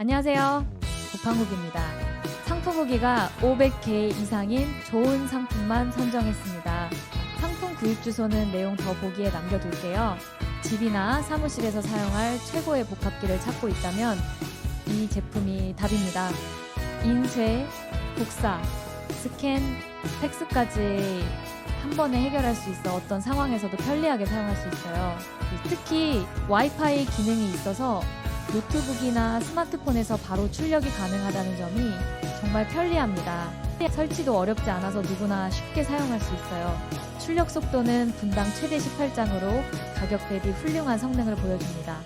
안녕하세요. 고팡욱입니다. 상품 후기가 500개 이상인 좋은 상품만 선정했습니다. 상품 구입 주소는 내용 더 보기에 남겨둘게요. 집이나 사무실에서 사용할 최고의 복합기를 찾고 있다면 이 제품이 답입니다. 인쇄, 복사, 스캔, 팩스까지 한 번에 해결할 수 있어 어떤 상황에서도 편리하게 사용할 수 있어요. 특히 와이파이 기능이 있어서 노트북이나 스마트폰에서 바로 출력이 가능하다는 점이 정말 편리합니다. 설치도 어렵지 않아서 누구나 쉽게 사용할 수 있어요. 출력 속도는 분당 최대 18장으로 가격 대비 훌륭한 성능을 보여줍니다.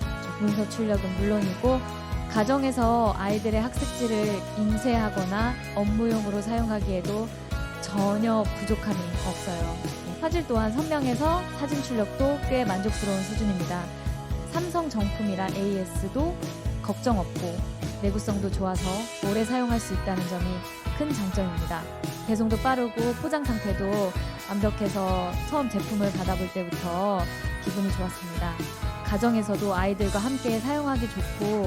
문서 출력은 물론이고 가정에서 아이들의 학습지를 인쇄하거나 업무용으로 사용하기에도 전혀 부족함이 없어요. 화질 또한 선명해서 사진 출력도 꽤 만족스러운 수준입니다. 삼성 정품이라 AS도 걱정 없고 내구성도 좋아서 오래 사용할 수 있다는 점이 큰 장점입니다. 배송도 빠르고 포장 상태도 완벽해서 처음 제품을 받아볼 때부터 기분이 좋았습니다. 가정에서도 아이들과 함께 사용하기 좋고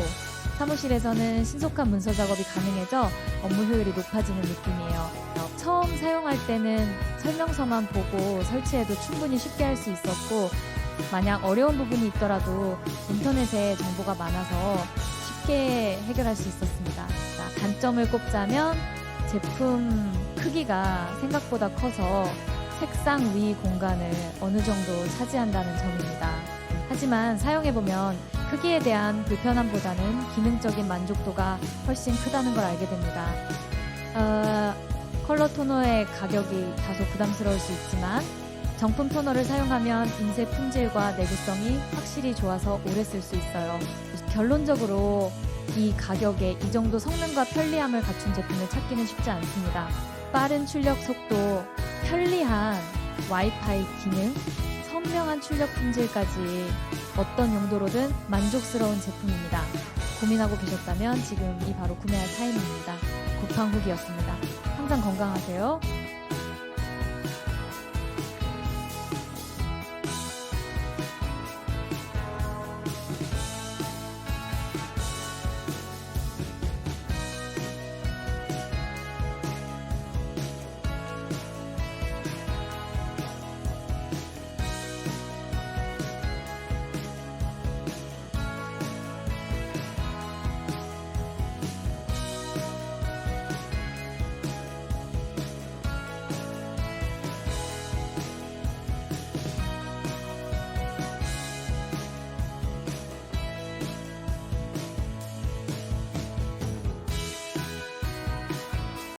사무실에서는 신속한 문서 작업이 가능해져 업무 효율이 높아지는 느낌이에요. 처음 사용할 때는 설명서만 보고 설치해도 충분히 쉽게 할 수 있었고 만약 어려운 부분이 있더라도 인터넷에 정보가 많아서 쉽게 해결할 수 있었습니다. 자, 단점을 꼽자면 제품 크기가 생각보다 커서 책상 위 공간을 어느 정도 차지한다는 점입니다. 하지만 사용해보면 크기에 대한 불편함보다는 기능적인 만족도가 훨씬 크다는 걸 알게 됩니다. 어, 컬러 토너의 가격이 다소 부담스러울 수 있지만 정품 토너를 사용하면 인쇄 품질과 내구성이 확실히 좋아서 오래 쓸 수 있어요. 결론적으로 이 가격에 이 정도 성능과 편리함을 갖춘 제품을 찾기는 쉽지 않습니다. 빠른 출력 속도, 편리한 와이파이 기능, 선명한 출력 품질까지 어떤 용도로든 만족스러운 제품입니다. 고민하고 계셨다면 지금 이 바로 구매할 타임입니다. 고팡 후기였습니다. 항상 건강하세요.